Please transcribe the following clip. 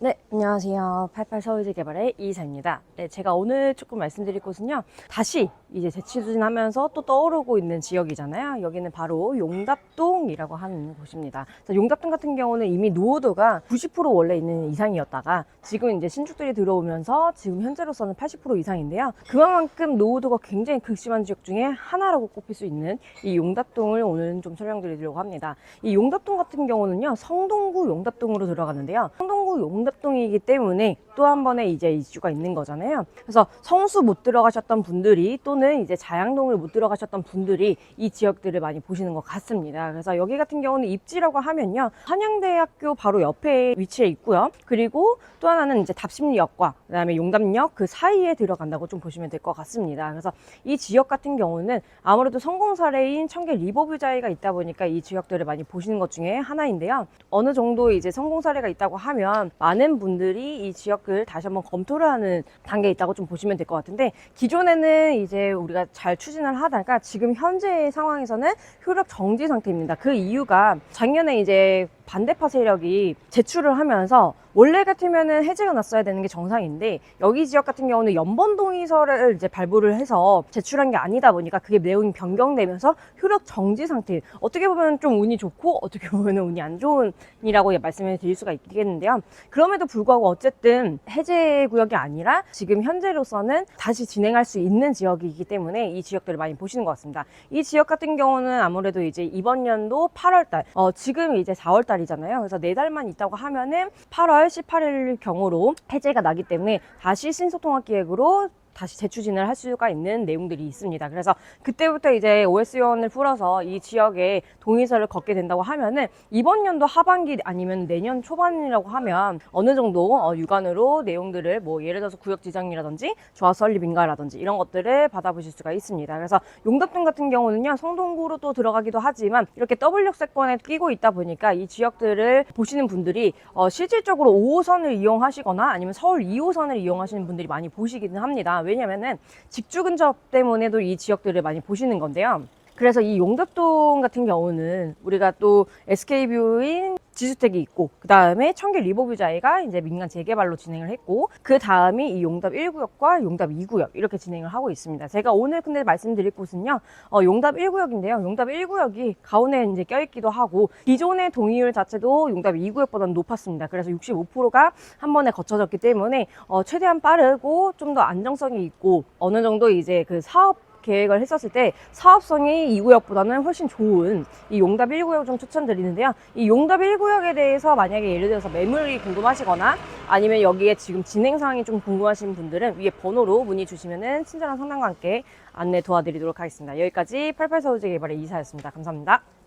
네, 안녕하세요. 88 서울지 개발의 이사입니다. 네, 제가 오늘 조금 말씀드릴 곳은요. 다시 이제 재취진하면서 또 떠오르고 있는 지역이잖아요. 여기는 바로 용답동이라고 하는 곳입니다. 자, 용답동 같은 경우는 이미 노후도가 90% 원래 있는 이상이었다가 지금 이제 신축들이 들어오면서 지금 현재로서는 80% 이상인데요. 그만큼 노후도가 굉장히 극심한 지역 중에 하나라고 꼽힐 수 있는 이 용답동을 오늘 좀 설명드리려고 합니다. 이 용답동 같은 경우는요. 성동구 용답동으로 들어가는데요. 성동구 용답 동이기 때문에 또 한 번의 이제 이슈가 있는 거잖아요. 그래서 성수 못 들어가셨던 분들이 또는 이제 자양동을 못 들어가셨던 분들이 이 지역들을 많이 보시는 것 같습니다. 그래서 여기 같은 경우는 입지라고 하면요. 한양대학교 바로 옆에 위치해 있고요. 그리고 또 하나는 이제 답심리역과 그다음에 용담역 그 사이에 들어간다고 좀 보시면 될 것 같습니다. 그래서 이 지역 같은 경우는 아무래도 성공 사례인 청계 리버뷰 자이가 있다 보니까 이 지역들을 많이 보시는 것 중에 하나인데요. 어느 정도 이제 성공 사례가 있다고 하면 많은 분들이 이 지역을 다시 한번 검토를 하는 단계에 있다고 좀 보시면 될 것 같은데 기존에는 이제 우리가 잘 추진을 하다가 지금 현재의 상황에서는 효력 정지 상태입니다. 그 이유가 작년에 이제 반대파 세력이 제출을 하면서 원래 같으면은 해제가 났어야 되는 게 정상인데 여기 지역 같은 경우는 연번 동의서를 이제 발부를 해서 제출한 게 아니다 보니까 그게 내용이 변경되면서 효력 정지 상태. 어떻게 보면 좀 운이 좋고 어떻게 보면 운이 안 좋은이라고 말씀을 드릴 수가 있겠는데요. 그럼에도 불구하고 어쨌든 해제 구역이 아니라 지금 현재로서는 다시 진행할 수 있는 지역이기 때문에 이 지역들을 많이 보시는 것 같습니다. 이 지역 같은 경우는 아무래도 이제 이번 연도 8월달, 어, 지금 이제 4월달 이잖아요. 그래서 네 달만 있다고 하면은 8월 18일 경으로 해제가 나기 때문에 다시 신속통합 기획으로 다시 재추진을 할 수가 있는 내용들이 있습니다. 그래서 그때부터 이제 OS원을 풀어서 이 지역에 동의서를 걷게 된다고 하면은 이번 연도 하반기 아니면 내년 초반이라고 하면 어느 정도 어, 육안으로 내용들을 뭐 예를 들어서 구역 지정이라든지 조합 설립 인가라든지 이런 것들을 받아보실 수가 있습니다. 그래서 용답동 같은 경우는요 성동구로 또 들어가기도 하지만 이렇게 더블 역세권에 끼고 있다 보니까 이 지역들을 보시는 분들이 어, 실질적으로 5호선을 이용하시거나 아니면 서울 2호선을 이용하시는 분들이 많이 보시기는 합니다. 왜냐면은 직주 근접 때문에도 이 지역들을 많이 보시는 건데요. 그래서 이 용답동 같은 경우는 우리가 또 SK뷰인 지주택이 있고 그 다음에 청계 리버뷰자이가 이제 민간 재개발로 진행을 했고 그 다음이 이 용답 1구역과 용답 2구역 이렇게 진행을 하고 있습니다. 제가 오늘 근데 말씀드릴 곳은요 어, 용답 1구역인데요. 용답 1구역이 가운데 이제 껴있기도 하고 기존의 동의율 자체도 용답 2구역보다는 높았습니다. 그래서 65%가 한 번에 거쳐졌기 때문에 어, 최대한 빠르고 좀 더 안정성이 있고 어느 정도 이제 그 사업 계획을 했었을 때 사업성이 2구역보다는 훨씬 좋은 이 용답 1구역 좀 추천드리는데요. 이 용답 1구역에 대해서 만약에 예를 들어서 매물이 궁금하시거나 아니면 여기에 지금 진행 사항이 좀 궁금하신 분들은 위에 번호로 문의 주시면은 친절한 상담과 함께 안내 도와드리도록 하겠습니다. 여기까지 88서울지 개발의 이사였습니다. 감사합니다.